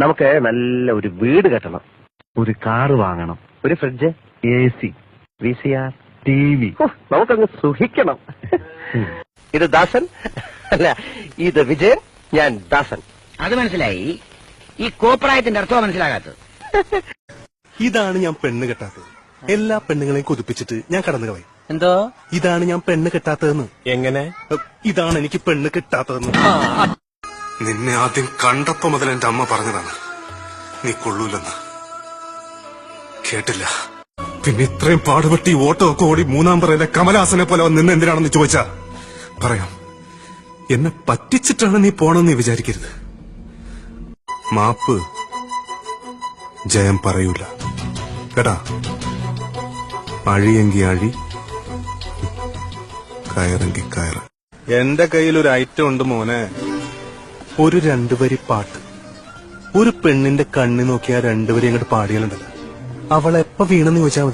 നമുക്ക് നല്ല ഒരു വീട് കെട്ടണം. ഒരു കാറ് വാങ്ങണം. ഒരു fridge. A C. V C R T V. നമുക്കങ്ങ് സുഖിക്കണം. ഇത് ദാസൻ. അല്ല ഇത് വിജയൻ ഞാൻ ദാസൻ. അത് മനസ്സിലായി. ഈ കോപ്രായത്തിന്റെ അർത്ഥം മനസ്സിലാകാത്തത്. ഇതാണ് ഞാൻ പെണ്ണ് കെട്ടാത്തത്. എല്ലാ പെണ്ണുങ്ങളെയും കൊതിപ്പിച്ചിട്ട് ഞാൻ കടന്നു കളയും എന്തോ? ഇതാണ് ഞാൻ പെണ്ണ് കെട്ടാത്തതെന്ന്. എങ്ങനെ? ഇതാണ് എനിക്ക് പെണ്ണ് കിട്ടാത്തതെന്ന്. നിന്നെ ആദ്യം കണ്ടപ്പോ മുതൽ എന്റെ അമ്മ പറഞ്ഞതാണ്. നീ കൊള്ളൂലെന്ന് കേട്ടില്ല. പിന്നെ ഇത്രയും പാടുപെട്ടി ഈ ഓട്ടോ ഒക്കെ ഓടി മൂന്നാം പറയിലെ കമലഹാസനെ പോലെ വന്ന് നിന്ന് എന്തിനാണെന്ന് ചോദിച്ചാ? പറയാം. എന്നെ പറ്റിച്ചിട്ടാണ് നീ പോണെന്ന് വിചാരിക്കരുത്. മാപ്പ് ജയം പറയൂല. കേടാ അഴിയെങ്കി അഴി കയറെങ്കി കയറ്. എന്റെ കയ്യിൽ ഒരു ഐറ്റം ഉണ്ട് മോനെ. ഒരു രണ്ടുവരി പാട്ട്. ഒരു പെണ്ണിന്റെ കണ്ണി നോക്കിയാൽ രണ്ടുവരി അങ്ങോട്ട് പാടിയാലുണ്ടല്ലോ. അവൾ എപ്പോ വീണെന്ന് ചോദിച്ചാൽ